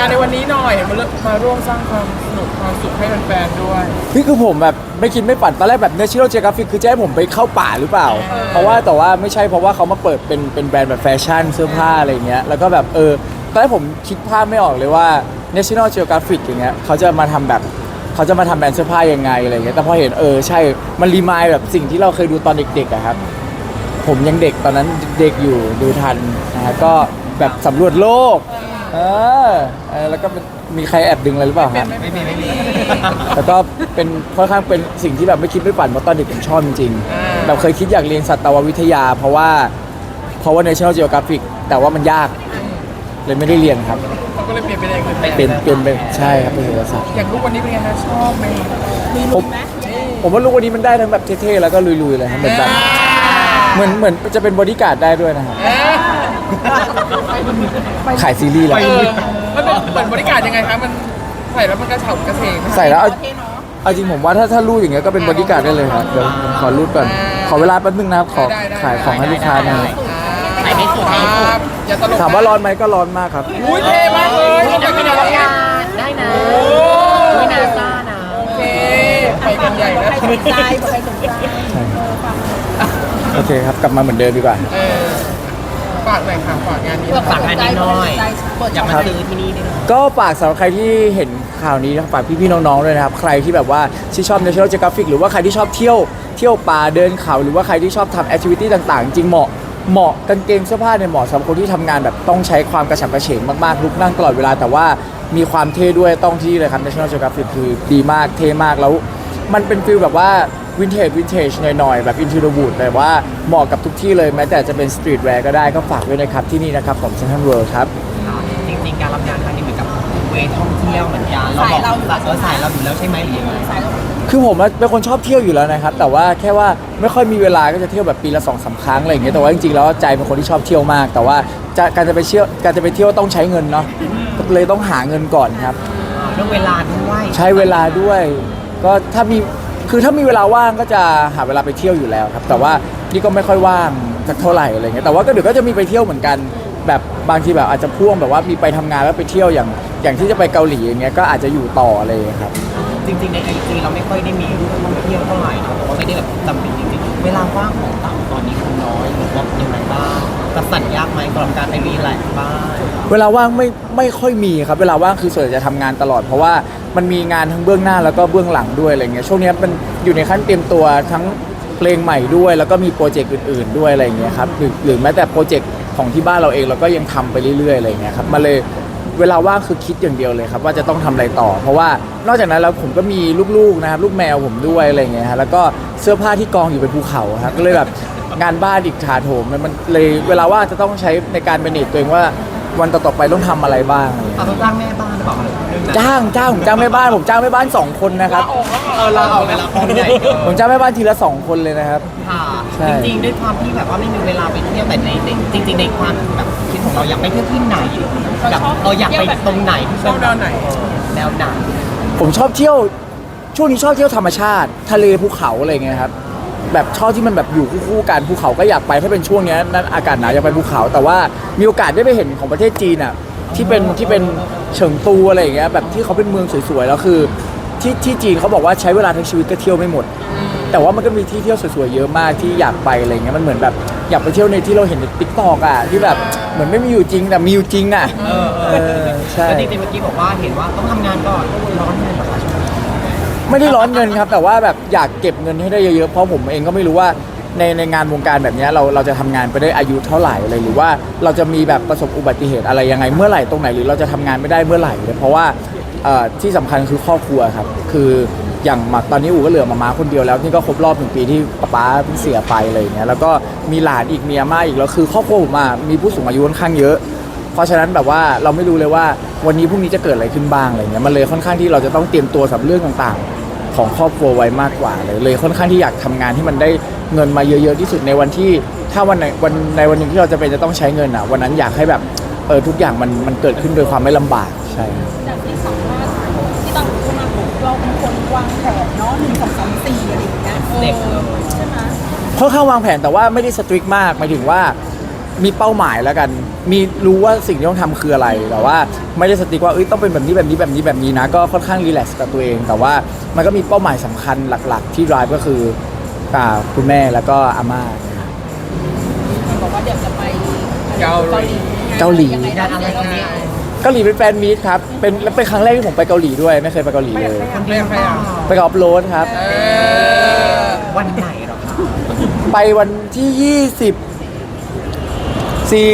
งานในวันนี้หน่อยมาเริ่มมาร่วมสร้างความสนุกความสุขให้แฟนๆด้วย นี่คือผมแบบไม่คิดไม่ฝันตอนแรกแบบ National Geographic คือจะให้ผมไปเข้าป่าหรือเปล่าเออเพราะว่าแต่ว่าไม่ใช่เพราะว่าเขามาเปิดเป็นเป็นแบรนด์แบบแฟชั่นเสื้อผ้าอะไรเงี้ยแล้วก็แบบเออตอนแรกผมคิดภาพไม่ออกเลยว่า National Geographic อย่างเงี้ยเขาจะมาทำแบบเขาจะมาทำแบรนด์เสื้อผ้ายังไงอะไรเงี้ยแต่พอเห็นเออใช่มันรีมายแบบสิ่งที่เราเคยดูตอนเด็กๆอะครับ ผมยังเด็กตอนนั้นเด็กอยู่ดูทันนะฮะก็แบบสำรวจโลก เออเออแล้วก็เป็นมีใครแอบดึงอะไรหรือเปล่าฮะไม่มีไม่มีแล้วก็เป็นค่อนข้างเป็นสิ่งที่แบบไม่คิดไม่ฝันเพราะตอนเด็กผมชอบจริงอ่าๆแบบเคยคิดอยากเรียนสัตววิทยา เพราะว่าเพราะว่า National Geographic แต่ว่ามันยาก เลยไม่ได้เรียนครับ เขาก็เลยเปลี่ยนเป็นอย่างอื่นไปเป็นเป็นเป็นใช่ครับเป็นเศรษฐศาสตร์ อย่างลูกวันนี้เป็นไงคะชอบไหมมีผมผมว่าลูกวันนี้มันได้ทั้งแบบเท่ๆแล้วก็ลุยๆเลยครับเหมือนแบบเหมือนเหมือนจะเป็นบอดี้การ์ดได้ด้วยนะครับ ขายซีรีส์แล้วเออมันเป็นเหมือนบริการยังไงคะ มันใส่แล้วมันกระเฉากระเฉงไหมคะใส่แล้วเอาเอาจริงผมว่าถ้าถ้ารูดอย่างเงี้ยก็เป็นบอดี้การ์ดได้เลยครับเดี๋ยวผมขอรูดก่อน ขอเวลาแป๊บนึงนะครับขอได้ได้ขายของให้ลูกค้าหน่อยใส่ไม่สุดครับอย่าตลกถามว่าร้อนไหมก็ร้อนมากครับ อุ้ยเท่มากเลยทำอย่างนี้ได้ไงได้นะโอ้ไม่นาซ่านะโอเคไปกันใหญ่แล้วสนใจใครสนใจใช่โอเคครับกลับมาเหมือนเดิมดีกว่า เออ ฝากหน่อยค่ะฝากงานนี้เพื่อฝากงานนิดหน่อยเปิดอยากมาครับซื้อที่นี่ด้วยนะ ก็ฝากสำหรับใครที่เห็นข่าวนี้นะครับฝากพี่ๆน้องๆด้วยนะครับ ใครที่แบบว่าที่ชอบ National Geographic หรือว่าใครที่ชอบเที่ยวเที่ยวป่าเดินเขา หรือว่าใครที่ชอบทำแอคทิวิตี้ต่างๆ จริงเหมาะเหมาะกางเกงเสื้อผ้าเนี่ยเหมาะสำหรับคนที่ทำงานแบบต้องใช้ความกระฉับกระเฉงมากๆลุกนั่งตลอดเวลาแต่ว่ามีความเท่ด้วยต้องที่เลยครับ National Geographic คือดีมากเท่มากแล้ว มันเป็นฟิลแบบว่า วินเทจวินเทจหน่อยๆ แบบอินทู e วูดแต่ว่าเหมาะกับทุกที่เลยแม้แต่จะเป็นสตรีทแวร์ก็ได้ก็ฝากด้วยนะครับ ที่นี่นะครับของเซนทรัลเวิลด์ครับ จริงๆการรับงานครั้งนี้เหมือนกับเวทท่องเที่ยวเหมือนกันเราบอกตัดเออสายเราอยู่แล้วใช่ไหมหรือยังไงสายเราคือผมอะเป็นคนชอบเที่ยวอยู่แล้วนะครับ แต่ว่าแค่ว่าไม่ค่อยมีเวลาก็จะเที่ยวแบบปีละสองสามครั้งอะไรอย่างเงี้ยแต่ว่าจริงๆแล้วใจเป็นคนที่ชอบเที่ยวมาก แต่ว่าจะการจะไปเที่ยวการจะไปเที่ยวต้องใช้เงินเนาะเลยต้องหาเงินก่อนครับ เรื่องเวลาด้วยใช้เวลาด้วย ก็ถ้ามี คือถ้ามีเวลาว่างก็จะหาเวลาไปเที่ยวอยู่แล้วครับ แต่ว่านี่ก็ไม่ค่อยว่างสักเท่าไหร่อะไรเงี้ยแต่ว่าก็เดี๋ยวก็จะมีไปเที่ยวเหมือนกัน แบบบางทีแบบอาจจะพ่วงแบบว่ามีไปทำงานแล้วไปเที่ยวอย่างอย่างที่จะไปเกาหลีอย่างเงี้ยก็อาจจะอยู่ต่ออะไรเงี้ยครับ จริงๆในไอจีเราไม่ค่อยได้มีรูปท่องเที่ยวเท่าไหร่นะเพราะว่าไม่ได้แบบจำเป็นจริงๆเวลาว่างของเต่าตอนนี้คือน้อยหรือว่ายังไงบ้าง จัดสรรยากไหมสำหรับการไปรีแลกซ์บ้างเวลาว่างไม่ไม่ค่อยมีครับ เวลาว่างคือส่วนใหญ่จะทำงานตลอด เพราะว่ามันมีงานทั้งเบื้องหน้าแล้วก็เบื้องหลังด้วยอะไรเงี้ยช่วงเนี้ยมันอยู่ในขั้นเตรียมตัวทั้งเพลงใหม่ด้วย แล้วก็มีโปรเจกต์อื่น ๆด้วยอะไรเงี้ยครับหรือหรือแม้แต่โปรเจกต์ของที่บ้านเราเองเราก็ยังทำไปเรื่อยๆอะไรเงี้ยครับมาเลยเวลาว่างคือคิดอย่างเดียวเลยครับว่าจะต้องทำอะไรต่อ เพราะว่านอกจากนั้นแล้วผมก็มีลูกๆนะครับลูกแมวผมด้วยอะไรเงี้ยฮะแล้วก็เสื้อผ้าที่กองอยู่เป็นภูเขาครับก็เลยแบบ งานบ้านอีกถาโถมมันเลยเวลาว่างจะต้องใช้ในการเป็นเนตตัวเองว่าวันต่อๆไปต้องทำอะไรบ้างอะไรอย่างเงี้ยเราต้องจ้างแม่บ้านหรือเปล่าเรื่องนั้นจ้างจ้างผมจ้างแม่บ้านผมจ้างแม่บ้านสองคนนะครับ เออเราเอาเวลาคนใหญ่เกินผมจ้างแม่บ้านทีละสองคนเลยนะครับ ค่ะใช่ จริงๆด้วยความที่แบบว่าไม่มีเวลาไปเที่ยวแต่ในในจริง ๆ ในความแบบคิดของเราอยากไปเที่ยวที่ไหนแบบเราอยากไปตรงไหนที่ชอบแนวไหนแนวไหนผมชอบเที่ยวช่วงนี้ชอบเที่ยวธรรมชาติ ทะเลภูเขาอะไรเงี้ยครับ แบบชอบที่มันแบบอยู่คู่ๆกันภูเขาก็อยากไปถ้าเป็นช่วงเนี้ยนั้นอากาศหนาวอยากไปภูเขา แต่ว่ามีโอกาสได้ไปเห็นของประเทศจีนอะที่เป็นที่เป็นเฉิงตูอะไรอย่างเงี้ยแบบที่เขาเป็นเมืองสวยๆแล้วคือ ที่ที่จีนเขาบอกว่าใช้เวลาทั้งชีวิตก็เที่ยวไม่หมด แต่ว่ามันก็มีที่เที่ยวสวยๆเยอะมากที่อยากไปอะไรเงี้ยมันเหมือนแบบอยากไปเที่ยวในที่เราเห็นในติ๊กตอกอะที่แบบเหมือนไม่มีอยู่จริงแต่มีอยู่จริงอะเออเอเอออใช่ แล้วจริงๆเมื่อกี้บอกว่าเห็นว่าต้องทำงานก่อนร้อนเงินประชาชน ไม่ได้ร้อนเงินครับ แต่ว่าแบบอยากเก็บเงินให้ได้เยอะๆเพราะผมเองก็ไม่รู้ว่าในในงานวงการแบบเนี้ยเราเราจะทำงานไปได้อายุเท่าไหร่เลยหรือว่าเราจะมีแบบประสบอุบัติเหตุอะไรยังไง เมื่อไหร่ตรงไหนหรือเราจะทำงานไม่ได้เมื่อไหร่เลยเพราะว่าเอ่อที่สำคัญคือครอบครัวครับ คืออย่างมาตอนนี้อูก็เหลือมาม้าคนเดียวแล้วนี่ก็ครบรอบหนึ่งปีที่ป๊าป๊าเพิ่งเสียไปอะไรอย่างเงี้ยแล้วก็มีหลานอีกมีอาม่าอีกแล้วคือครอบครัวผมอะมีผู้สูงอายุค่อนข้างเยอะ เพราะฉะนั้นแบบว่าเราไม่รู้เลยว่าวันนี้พรุ่งนี้จะเกิดอะไรขึ้นบ้างอะไรเงี้ยมันเลยค่อนข้างที่เราจะต้องเตรียมตัวสำหรับเรื่องต่าง ของครอบครัวไว้มากกว่าเลยเลยค่อนข้างที่อยากทำงานที่มันได้เงินมาเยอะๆที่สุดในวันที่ ถ้าวันไหนวันในวันหนึ่งที่เราจะเป็นจะต้องใช้เงินอะ วันนั้นอยากให้แบบเออทุกอย่างมันมันเกิดขึ้นโดยความไม่ลำบากใช่ครับจากที่สามารถที่ต้องพูดมาผมเราเป็นคนวางแผนเนาะหนึ่งสองสามสี่อะไรอย่างเงี้ยเด็กออใช่ไหมค่อนข้างวางแผนแต่ว่าไม่ได้สตริกมากหมายถึงว่า มีเป้าหมายแล้วกัน มีรู้ว่าสิ่งที่ต้องทำคืออะไร แต่ว่าไม่ได้สติ๊กว่าเอ้ยต้องเป็นแบบนี้แบบนี้แบบนี้แบบนี้นะ ก็ค่อนข้างรีแลกซ์กับตัวเอง แต่ว่ามันก็มีเป้าหมายสำคัญหลัก ๆ ที่ drive ก็คืออ่าคุณแม่แล้วก็อาม่าบอกว่าเดี๋ยวจะไปเกาหลี เกาหลี ยังไงงานอะไรกันเนี่ยเกาหลีเป็นแฟนมีตครับ เป็นและเป็นครั้งแรกที่ผมไปเกาหลีด้วย ไม่เคยไปเกาหลีเลย คนเดียวเปล่าไปกับออฟโรดครับ เออวันไหนเหรอคะไปวันที่ 20 สี่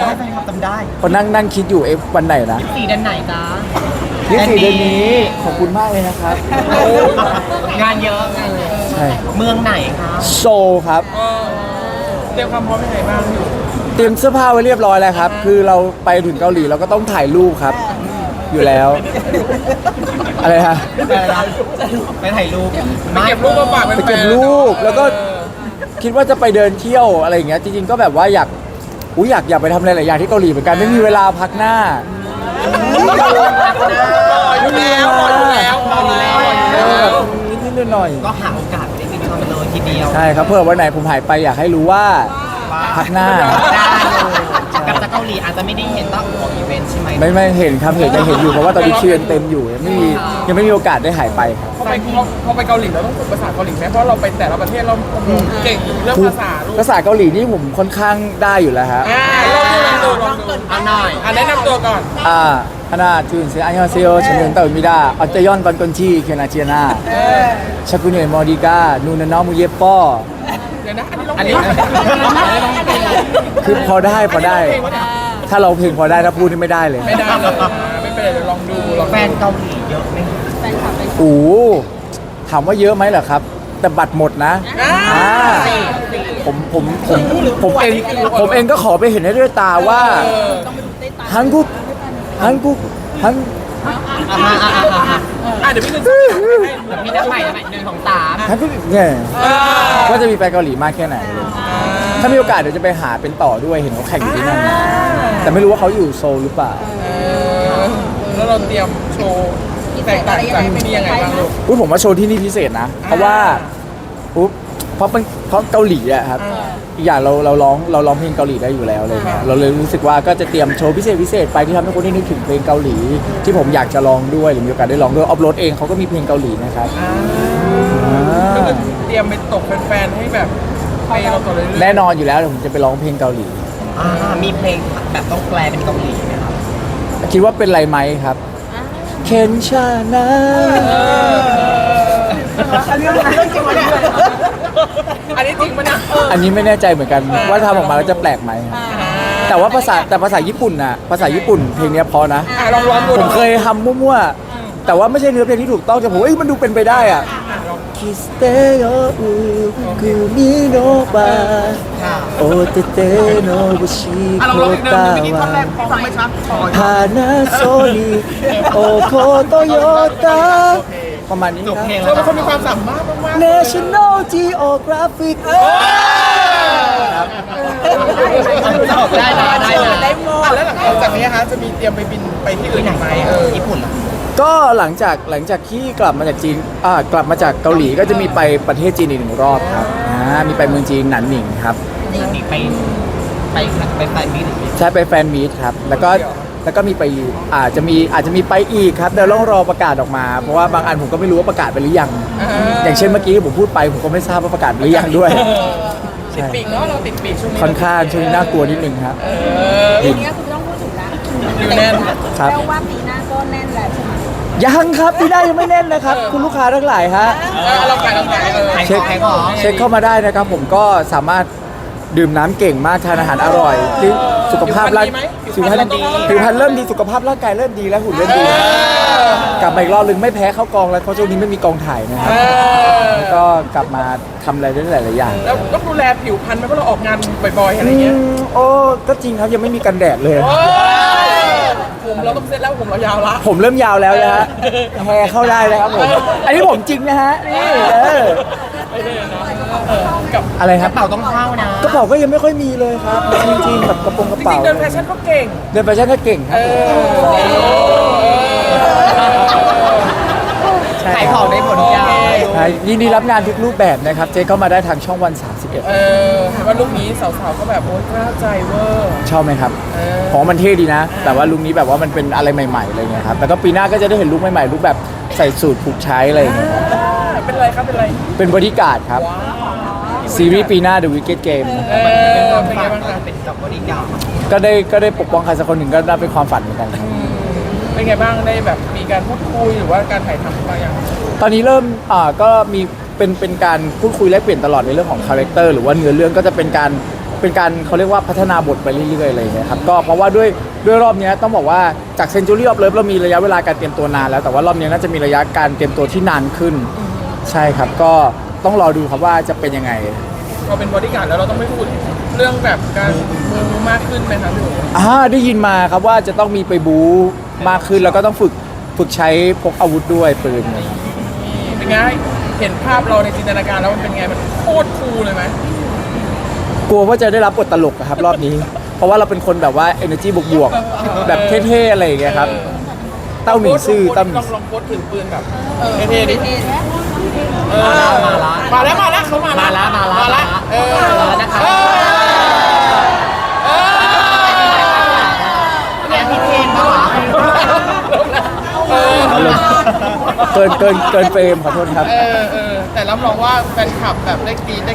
ได้ไหมครับจำได้คนนั่งนั่งคิดอยู่เอ๊ะวันไหนนะสี่เดือนไหนจ๊ะ ยี่สี่เดือนนี้ขอบคุณมากเลยนะครับ งานเยอะงานเยอะใช่เมืองไหนคะโซลครับเออเตรียมความพร้อมยังไงบ้างอยู่เตรียมเสื้อผ้าไว้เรียบร้อยแล้วครับ คือเราไปถึงเกาหลีเราก็ต้องถ่ายรูปครับ อยู่แล้ว อะไรฮะ ไปรับไปถ่ายรูป ไปเก็บรูปมาฝากไปเก็บรูปแล้วก็ คิดว่าจะไปเดินเที่ยวอะไรอย่างเงี้ยจริงๆก็แบบว่าอยากอุ้ยอยากอยากไปทำอะไรหลายอย่างที่เกาหลีเหมือนกันไม่มีเวลาพักหน้ารออยู่แล้วรออยู่แล้วรออยู่แล้วรออยู่เอแล้วอนิดๆหน่อยก็หาโอกาสไปได้กินข้าวไปเลยทีเดียวๆใช่ครับเพื่อวันไหนผมหายไปอยากให้รู้ว่าพักหน้า ได้เลยกับจากเกาหลีอาจจะไม่ได้เห็นว่าของอีเวนต์ใช่ไหม ไม่ไม่เห็นครับเห็นจะเห็นอยู่เพราะว่าตอนนี้คิวยังเต็มอยู่ยังไม่มียังไม่มีโอกาสได้หายไปครับพอ ไปพอพอไปเกาหลีเราต้องฝึกภาษาเกาหลีไหมเพราะเราไปแต่ละประเทศเราโอ้โหเก่งเรื่องภาษาลูกภาษาเกาหลีนี่ผมค่อนข้างได้อยู่แล้วฮะอ่าลองดูลองดูลองดูอะหน่อยอ่าแนะนำตัวก่อนอ่าฮานาจูนเซอันยองเซโยฉันเดินเต่ามิดาอัจยอนบันกอนชีเคียนาเจียนาชากุเนมอดิกานูนานอมุเยป้อเดี๋ยวนะอันนี้ลองอันเพลนี้งคือพอได้พอได้ ถ้าเราเพลงพอได้ถ้าพูดนี่ไม่ได้เลย ไม่ได้เลยอ่าไม่เป็นไรเดี๋ยวลองดูลองแฟดูนเกาหลีเยอะไหมคะแฟนคลับไป โอ้โหถามว่าเยอะไหมเหรอครับ แต่บัตรหมดนะอ่าอ่าผมผมผมผมเองผมเองก็ขอไปเห็นให้ด้วยตาว่าเออต้องไปดูใต้ตาฮันกุกฮันกุกฮันอะอะอะอะอะอะเดี๋ยวพี่จะมีนักใหม่นักใหม่หนึ่งของสามฮันกุกเนี่ยว่าจะมีไปเกาหลีมากแค่ไหน ถ้ามีโอกาสเดี๋ยวจะไปหาเป็นต่อด้วยเห็นเขาแข่งอยู่ที่นั่นแต่ไม่รู้ว่าเขาอยู่โซลหรือเปล่าเออแล้วเราเตรียมโชว์ แตกต่างจากที่นี่ยังไงบ้างลูก อุ้ยผมว่าโชว์ที่นี่พิเศษนะ เพราะว่าอุ๊บเพราะเป็นเพราะเกาหลีอะครับอีกอย่างเราเราร้องเราร้องเพลงเกาหลีได้อยู่แล้วอะไรเงี้ยเราเลยรู้สึกว่าก็จะเตรียมโชว์พิเศษพิเศษไปที่ทำให้คนได้นึกถึงเพลงเกาหลี ที่ผมอยากจะร้องด้วยหรือมีโอกาสได้ร้องด้วยออฟโรดเองเขาก็มีเพลงเกาหลีนะครับ อ่าก็คือเตรียมไปตกแฟนๆให้แบบไปเราต่อเลยๆแน่นอนอยู่แล้วเดี๋ยวผมจะไปร้องเพลงเกาหลี อ่ามีเพลงแบบต้องแปลเป็นเกาหลีไหมครับ คิดว่าเป็นไรไหมครับ เคนชานะอันนี้เรื่องจริงปะเนี่ยอันนี้จริงปะเนี่ยอันนี้ไม่แน่ใจเหมือนกันว่าทำออกมาแล้วจะแปลกไหมครับแต่ว่าภาษาแต่ภาษาญี่ปุ่นน่ะภาษาญี่ปุ่นเพลงเนี้ยเพอนะ อะลองร้องดูผมเคยทำมั่วๆ แต่ว่าไม่ใช่เนื้อเพลงที่ถูกต้องแต่ผมว่าเอ้ยมันดูเป็นไปได้อะ คิสเตโยอุคุมิโนบะโอเตเตโนบุชิอะลองโกร้องอีกเดิมตาเมื่อกี้ท่อนแรวะกฟังไม่ชัดพอฮานาโซนิโอโคโตโยตาประมาณนี้จบครับเพลงเธแล้อวเป็นคนมีความสามารถมากๆ National Geographic ได้ได้ได้ได้ได้หมดแล้วหลังจากนี้ฮะจะมีเตรียมไปบินไปที่อื่นอีกไหมเออญี่ปุ่นเหรอ ก็หลังจากหลังจากที่กลับมาจากจีนอ่ากลับมาจากเกาหลีก็จะมีไปประเทศจีนอีกหนึ่งรอบครับอ่ามีไปเมืองจีนหนันหนิงครับมีไปไปไปไปมีหรือใช่ไปแฟนมีตครับ แล้วก็แล้วก็มีไปอาจจะมีอาจจะมีไปอีกครับเดี๋ยวต้องรอประกาศออกมา เพราะว่าบางอันผมก็ไม่รู้ว่าประกาศไปหรือยัง อย่างเช่นเมื่อกี้ผมพูดไปผมก็ไม่ทราบว่าประกาศไปหรือยังด้วยติดปีกเนาะเราติดปีกช่วงนี้ค่อนข้างช่วงนี้น่ากลัวนิดนึงครับ เออปีนี้คุณไม่ต้องพูดถึงนะอยู่แน่น ครับ แปลว่าปีหน้าก็แน่นแล้วใช่ไหม ยังครับที่ได้ยังไม่แน่นนะครับ คุณลูกค้าทั้งหลายฮะเออเราขายเราขายเออขายเช็คของขายของเช็คเข้ามาได้นะครับ ผมก็สามารถดื่มน้ำเก่งมากทานอาหารอร่อยที่สุขภาพร่างผิวพรรณดีผิวพรรณเริ่มดีสุขภาพร่างกายเริ่มดีและหุ่นเริ่มดีกลับมาอีกรอบนึงไม่แพ้เข้ากองแล้วเพราะช่วงนี้ไม่มีกองถ่ายนะครับเออแล้วก็กลับมาทำอะไรได้หลายๆอย่าง แล้วต้องดูแลผิวพรรณไหมเพราะเราออกงานบ่อยๆอะไรอืเงี้ยมโอ้ก็จริงครับยังไม่มีกันแดดเลยโอ้ย ผมเราต้องเซ็ตแล้วผมเรายาวละ ผมเริ่มยาวแล้วนะฮะแฮร์เข้าได้เลยครับผม อันนี้ผมจริงนะฮะ นี่เออกับอะไรคกรับ ระเป๋าต้องเข้านะกระเป๋าก็ยังไม่ค่อยมีเลยครับ จริงๆแบบกระโปรงกระจเป๋าริงๆเดินแฟชั่นก็เก่ง เดินแฟชั่นก็เก่งครับเออใช่ขายของได้ผลโอจ้าเคใช่ยินดีรับงานทุกรูปแบบนะครับ เจ๊ก็มาได้ทางช่องวัน 31 เออเห็นว่าลูกนี้สาวๆก็แบบโอ๊ยกล้าใจเวอร์ชอบไหมครับ เออ ของมันเท่ดีนะ แต่ว่าลุคนี้แบบว่ามันเป็นอะไรใหม่ๆอะไรเงี้ยครับ แล้วก็ปีหน้าก็จะได้เห็นลุคใหม่ๆลุคแบบใส่สูทผูกใช้อะไรอย่างเงี้ยครับเป็นไรครับเป็นไรเป็นบริการดครับ ว้าวซีรีส์ปีหน้า The Wicked Game เออเป็นความเป็นฝัไงนบ้างคะเป็นกับบริการก็ได้ก็ได้ปกป้องใครสักคนหนึ่งก็น่าเป็นความฝันเหมือนกันครับอืมเป็นไงบ้างได้แบบมี การพูดคุยหรือว่าการถ่ายทำบางอย่างตอนนี้เริ่มอ่าก็มีเป็นเป็นการพูดคุยและเปลี่ยนตลอดในเรื่องของคาแรคเตอร์หรือว่าเนื้อเรื่องก็จะเป็นการเป็นการเขาเรียกว่าพัฒนาบทไปเรื่อยๆอะไรอย่างเงี้ยครับก็เพราะว่าด้วยด้วยรอบเนี้ยต้องบอกว่าจาก Century of Love เรามีระยะเวลาการเตรียมตัวนานแล้วแต่ว่ารอบเนี้ยน่าจะมีระยะการเตรียมตัวที่นานขึ้น ใช่ครับก็ต้องรอดูครับว่าจะเป็นยังไง พอเป็นบริการดแล้วเราต้องไม่พูดเรื่องแบบการมือมากขึ้นไหมครับพี่โอ๋อ่าได้ยินมาครับว่าจะต้องมีไปบู๊มากขึ้นแล้วก็ต้องฝึก ฝึกใช้พกอาวุธด้วยปืนเป็นไงเห็นภาพเราในจินตนาการแล้วมันเป็นไงมันโคตรคูลเลยไหมกลัวว่าจะได้รับบทตลกอะครับ รอบนี้ เพราะว่าเราเป็นคนแบบว่า energy บวกๆแบบเท่ๆอะไรอย่างเงี้ยครับ เต้าหมิงซื่อลเต้าหมิงองลองโพสถือปืนแบบเท่ๆดิเอ๊ะเออมาแล้วมาแล้วเขามาแล้วมาแล้วมาแล้วเออมาแล้วนะคะเออ เกินเกินเกินเฟรมขอโทษครับ เออเออแต่รับรองว่าแฟนคลับแบบได้กรีดได้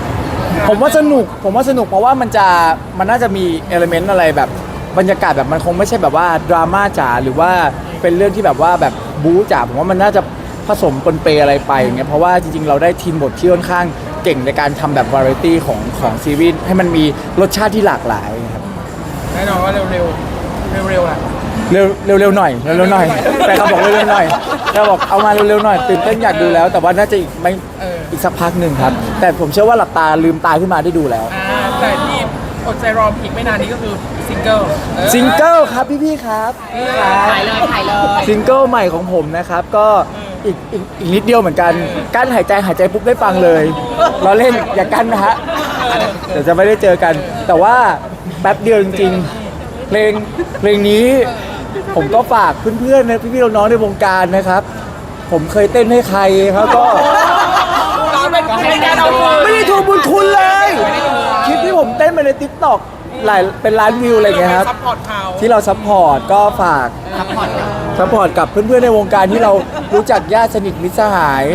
ผมว่าสนุกผมว่าสนุกเพราะว่ามันจะมันน่าจะมีเอลเมนต์อะไรแบบบรรยากาศแบบมันคงไม่ใช่แบบว่าดราม่าจ๋าหรือว่าเป็นเรื่องที่แบบว่าแบบบู๊จ๋าผมว่ามันน่าจะผสมปนเปอะไรไปอย่างเงี้ยเพราะว่าจริงๆ เราได้ทีมบทที่ค่อนข้างเก่งในการทำแบบวาไรตี้ของของซีรีส์ให้มันมีรสชาติที่หลากหลายครับแน่นอนว่าเร็วๆเร็วๆอะ เร็วเร็วๆหน่อยเร็วๆหน่อยแต่เขาบอกเร็วๆหน่อยแต่บอกเอามาเร็วๆหน่อยตื่นเต้นอยากดูแล้ว แต่ว่าน่าจะอีกไม่เอออีกสักพักหนึ่งครับ แต่ผมเชื่อว่าหลับตาลืมตาขึ้นมาได้ดูแล้วอ่าแต่ที่อดใจรออีกไม่นานนี้ก็คือซิงเกิลออซิงเกิลครับพี่ๆครับพี่ครับถ่ายเลยถ่ายเลยซิงเกิลใหม่ของผมนะครับก็อีกอีกอีกนิดเดียวเหมือนกันกั้นหายใจหายใจปุ๊บได้ฟังเลยเราเล่นอย่ากั้นนะฮะเดี๋ยวจะไม่ได้เจอกัน แต่ว่าแป๊บเดียวจริงๆเพลงเพลงนี้ ผมก็ฝากเพื่อนๆนะพี่ๆน้องๆในวงการนะครับ ผมเคยเต้นให้ใครครับก็เราเป็นเป็นการเอาคืนไม่ได้ทวงบุญคุณเลยคลิปที่ผมเต้นไปในทิกตอกหลายเป็นล้านวิวอะไรอย่างเงี้ยครับ ซัพพอร์ตเขาที่เราซัพพอร์ตก็ฝากซัพพอร์ตซัพพอร์ตกับเพื่อนๆในวงการที่เรารู้จักญาติสนิทมิตรสหาย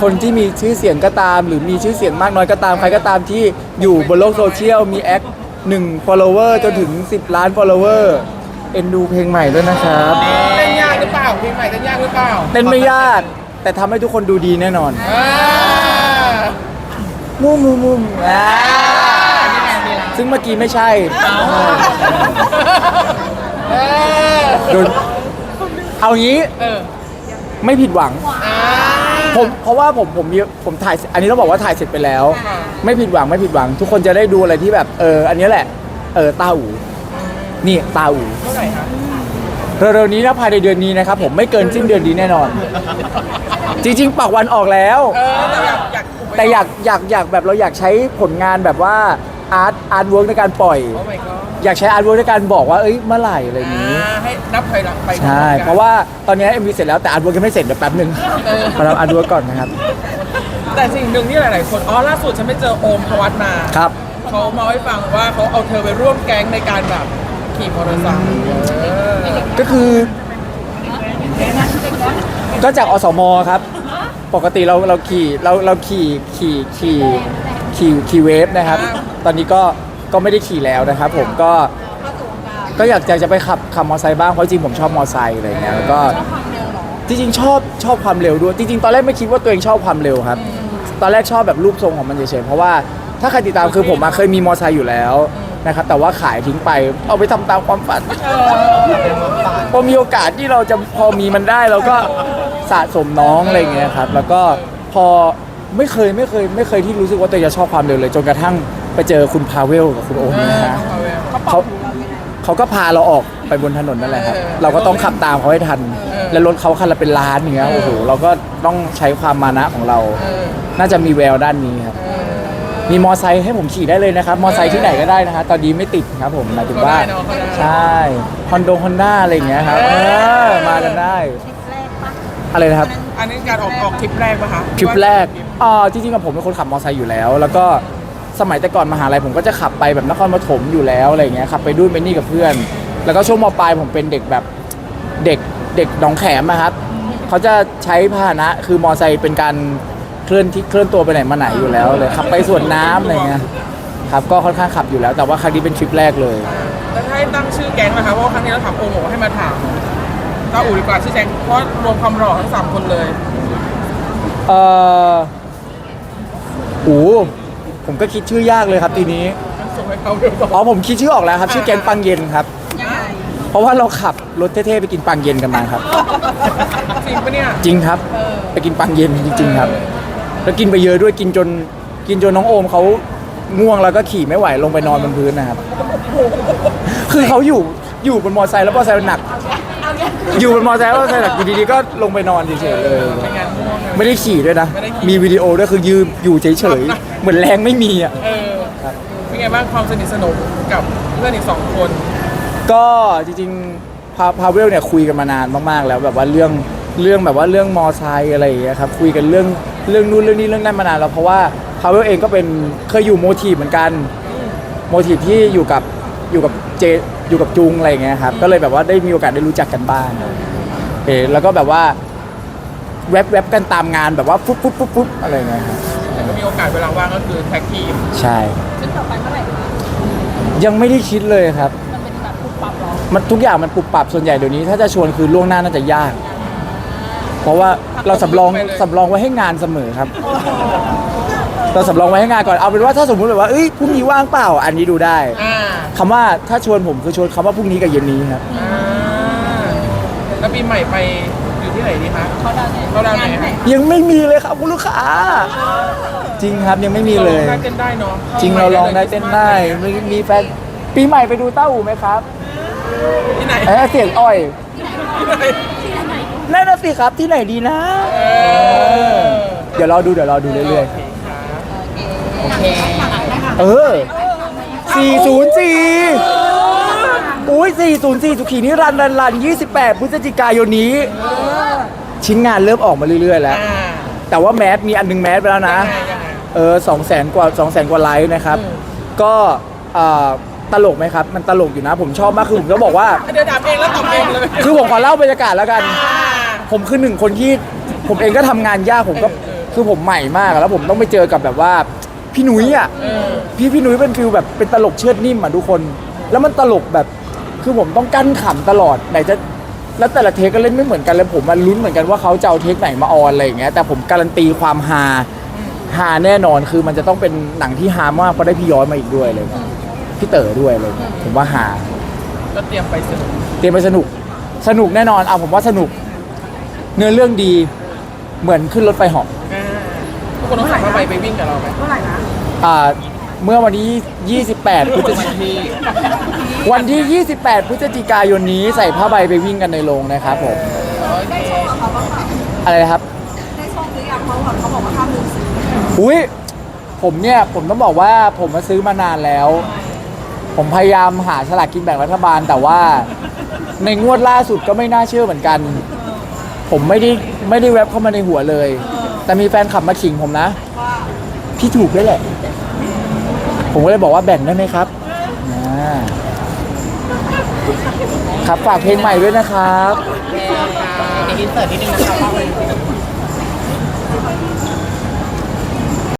คนที่มีชื่อเสียงก็ตาม หรือมีชื่อเสียงมากน้อยก็ตามใครก็ตามที่อยู่บนโลกโซเชียลมีแอคหนึ่ง follower จนถึง 10 ล้าน follower เอ็นดูเพลงใหม่ด้วยนะครับเต้นยากหรือเปล่าเพลงใหม่เต้นยากหรือเปล่าเต้นไม่ยากแต่ทำให้ทุกคนดูดีแน่นอนอ่ามุมมุมมุมอ่าซึ่งเมื่อกี้ไม่ใช่เออโดนเอางี้เออไม่ผิดหวัง อ่าผมเพราะว่าผมผมมีผมถ่ายอันนี้ต้องบอกว่าถ่ายเสร็จไปแล้วค่ะไม่ผิดหวังไม่ผิดหวัง ทุกคนจะได้ดูอะไรที่แบบเอออันนี้แหละ เออตาอู นี่ตาอูเท่าไหร่คะเร็วๆนี้นะภายในเดือนนี้นะครับผมไม่เกินสิ้นเดือนนี้แน่นอน จริงๆปักวันออกแล้ว เออแต่อยากอยากอุบไว้แต่อยากอยากอยากแบบเราอยากใช้ผลงานแบบว่าอาร์ตอาร์ตเวิร์กในการปล่อย โอ้ my god อยากใช้อาร์ตเวิร์กในการบอกว่าเอ้ยเมื่อไหร่อะไรอย่างนี้ อ่าให้นับถอยหลังไปใช่ เพราะว่าตอนนี้เอ็มวีเสร็จแล้วแต่อาร์ตเวิร์กยังไม่เสร็จเดี๋ยวแป๊บหนึ่งเออมาทำอาร์ตเวิร์กก่อนนะครับ แต่สิ่งหนึ่งที่หลาย ๆ คน อ๋อ ล่าสุดฉันไปเจอโอมพวัตมาครับ เขามาให้ฟังว่าเขาเอาเธอไปร่วมแก๊งในการแบบ ขี่มอเตอร์ไซค์เออก็คือก็จากอสมครับ ปกติเราเราขี่เราเราขี่ขี่ขี่ขี่ขี่เวฟนะครับ ตอนนี้ก็ก็ไม่ได้ขี่แล้วนะครับ ผมก็ก็อยากจะจะไปขับขับมอเตอร์ไซค์บ้างเพราะจริงผมชอบมอเตอร์ไซค์อะไรอย่างเงี้ยแล้วก็จริงๆชอบชอบความเร็วด้วย จริง ๆ ตอนแรกไม่คิดว่าตัวเองชอบความเร็วครับ ตอนแรกชอบแบบรูปทรงของมันเฉยๆเพราะว่าถ้าใครติดตามคือผมมาเคยมีมอเตอร์ไซค์อยู่แล้ว นะครับแต่ว่าขายทิ้งไปเอาไปทำตามความฝัน พอมีโอกาสที่เราจะพอมีมันได้เราก็สะสมน้องอะไรอย่างเงี้ยครับ แล้วก็พอไม่เคยไม่เคยไม่เคยที่รู้สึกว่าตัวเองจะชอบความเร็วเลย จนกระทั่งไปเจอคุณพาเวลกับคุณโอมเอนะอฮะเอาไว้เขาเขาก็พาเราออกไปบนถนนนั่นแหละครับเออเราก็ต้องขับตามเขาให้ทันเออแล้วรถเขาคันละเป็นล้านอย่างเงี้ยเออโอ้โหเราก็ต้องใช้ความมานะของเราเออน่าจะมีแววด้านนี้ครับเออ มีมอไซค์ให้ผมขี่ได้เลยนะครับ มอไซค์ที่ไหนก็ได้นะฮะตอนนี้ไม่ติดครับผมหมายถึงว่าก็ได้เนอะก็ได้ ใช่ฮอนโดฮอนด้าอะไรอย่างเงี้ยครับเอเอออมากันได้ ทริปแรกปะอะไรนะครับ อันนี้การออกออกทริปแรกปะคะทริปแรกอ่าจริงๆกับผมเป็นคนขับมอเตอร์ไซค์อยู่แล้ว แล้วก็สมัยแต่ก่อนมหาลัยผมก็จะขับไปแบบนครปฐมอยู่แล้วอะไรเงี้ย ขับไปด้วยเมนี่กับเพื่อน แล้วก็ช่วงมปลายผมเป็นเด็กแบบเด็กเด็กหนองแขมอะครับ เขาจะใช้พาหนะคือมอเตอร์ไซค์เป็นการ เคลื่อนที่เคลื่อนตัวไปไหนมาไหนอยู่แล้วเลยขับไปสวนน้ำอะไรเงี้ยครับก็ค่อนข้างขับอยู่แล้ว แต่ว่าครั้งนี้เป็นทริปแรกเลย แล้วถ้าให้ตั้งชื่อแก๊งนะคะเพราะว่าครั้งนี้เราถามโอโมให้มาถามตาอูดีกว่าชื่อแก๊งเพราะรวมความหล่อทั้งสามคนเลยเอ่อโอ้ผมก็คิดชื่อยากเลยครับทีนี้ส่งให้เขาเดี๋ยวก่อนอ๋อผมคิดชื่อออกแล้วครับ ชื่อแกงปังเย็นครับ ยังไงเพราะว่าเราขับรถเท่ๆไปกินปังเย็นกันมาครับ จริงปะเนี่ยจริงครับ ไปกินปังเย็นจริง ๆ ครับ แล้วกินไปเยอะด้วยกินจนกินจนน้องโอมเขาง่วงแล้วก็ขี่ไม่ไหวลงไปนอนบนพื้นนะครับ คือเขาอยู่อยู่บนมอเตอร์ไซค์แล้วมอเตอร์ไซค์มันหนัก อยู่บนมอเตอร์ไซค์แล้วมอเตอร์ไซค์หนักอยู่ดีๆก็ลงไปนอนเฉยๆเลยเป็นงานม่วงเลยไม่ได้ขี่ด้วยนะไม่ได้ขี่มีวิดีโอด้วยคือยืมอยู่เฉยๆเหมือนแรงไม่มีอะเออครับเป็นไงบ้างความสนิทสนมกับเพื่อนอีกสองคน ก็จริงๆพาพาเวลเนี่ยคุยกันมานานมากๆ แล้วแบบว่าเรื่อง เรื่องแบบว่าเรื่องมอไซค์อะไรอย่างเงี้ยครับคุยกันเรื่องเรื่องนู้นเรื่องนี้เรื่องนั้นมานานแล้วเพราะว่าพาเวลเองก็เป็นเคยอยู่โมทีฟเหมือนกันโมทีฟที่อยู่กับอยู่กับเจอยู่กับจุงอะไรอย่างเงี้ยครับก็เลยแบบว่าได้มีโอกาสได้รู้จักกันบ้างเออแล้วก็แบบว่าแวบแวบกันตามงานแบบว่าปุ๊บปุ๊บปุ๊บปุ๊บอะไรอย่างเงี้ยครับแต่ก็มีโอกาสเวลาว่างก็คือแท็กทีมใช่ซึ่งต่อไปเมื่อไหร่คะยังไม่ได้คิดเลยครับ มันเป็นแบบปุบปับเหรอ มันทุกอย่างมันปรับปรับส่วนใหญ่เดี๋ยวนี้ ถ้าจะชวนคือล่วงหน้าน่าจะยาก เพราะว่าเราสำรองสำรองไว้ให้งานเสมอครับ เราสำรองไว้ให้งานก่อนเอาเป็นว่าถ้าสมมติแบบว่าเอ้ยพรุ่งนี้ว่างเปล่า อันนี้ดูได้อ่าคำว่าถ้าชวนผมคือชวนคำว่าพรุ่งนี้กับเย็นนี้ครับ อ่าแล้วปีใหม่ไปอยู่ที่ไหนดีคะเขาดาวน์ไหนเขาดาวน์ไหนงไหนยังไม่มีเลยครับคุณลูกค้า จริงครับยังไม่มีเลย ราร้องได้เต้นได้เนาะจริงเราลองได้เต้นได้มีมีแฟนปีใหม่ไปดูเต้าหูไหมครับที่ไหนเอ้ยเสียงอ่อย ที่ไหน นั่นน่ะสิครับที่ไหนดีนะเออเดี๋ยวรอดูเดี๋ยวรอดูเรื่อยโอเคครับๆเออ 404 อุ้ย 404 สุขีนิรันดร์รันรัน 28 พฤศจิกายนนี้ ชิ้นงานเริ่มออกมาเรื่อยๆ แล้วอ่าแต่ว่าแมสมีอันหนึงแมสไปแล้วนะยังไงยังไงเออ2 0 0 0 0กว่า2 0 0 0 0กว่าไลค์นะครับอืมก็เอ่อตลกไหมครับ มันตลกอยู่นะ ผมชอบมากคือผมจะบอกว่า เดี๋ยวถามเองแล้วตอบเองเลย คือผมขอเล่าบรรยากาศแล้วกันอ่า ผมคือหนึ่งคนที่ผมเองก็ทำงานยากผมก็เออเออคือผมใหม่มากอะแล้วผมต้องไปเจอกับแบบว่าพี่หนุ่ยอะเออพี่พี่หนุ่ยเป็นฟิลแบบเป็นตลกเชือดนิ่มอะทุกคน แล้วมันตลกแบบคือผมต้องกั้นขำตลอดไหนจะแล้วแต่ละเทคก็เล่นไม่เหมือนกันเลยผมมันลุ้นเหมือนกันว่าเขาจะเอาเทคไหนมาออนอะไรอย่างเงี้ยแต่ผมการันตีความฮาฮาแน่นอนคือมันจะต้องเป็นหนังที่ฮามากเพราะได้พี่ย้อยมาอีกด้วยเลยพี่เต๋อด้วยเลยผมว่าฮาก็เตรียมไปสนุกเตรียมไปสนุกสนุกแน่นอนเอาผมว่าสนุก เนื้อเรื่องดีเหมือนขึ้นรถไฟเหาะอ่าทุกคนต้องสั่งผ้าใบไปวิ่งกับเราไหมอ่าเมื่อวันที่ 28พฤศจิกายนวันที่ 28พฤศจิกายนนี้ใส่ผ้าใบไปวิ่งกันในโรงนะครับผมโอเคอะไรนะครับ ได้โชคหรือยังเพราะว่าเขาบอกว่าห้ามลืมซื้ออุ้ยผมเนี่ยผมต้องบอกว่าผมมาซื้อมานานแล้ว ผมพยายามหาฉลากกินแบ่งรัฐบาล แต่ว่าในงวดล่าสุดก็ไม่น่าเชื่อเหมือนกัน ผมไม่ได้ไม่ได้แวบเข้ามาในหัวเลย แต่มีแฟนขับมาขิงผมนะ พี่ถูกด้วยแหละ ผมก็เลยบอกว่าแบ่งได้ไหมครับอ่าครับฝากเพลงใหม่ด้วยนะครับ อินเสิร์ตนิดนึงนะคะ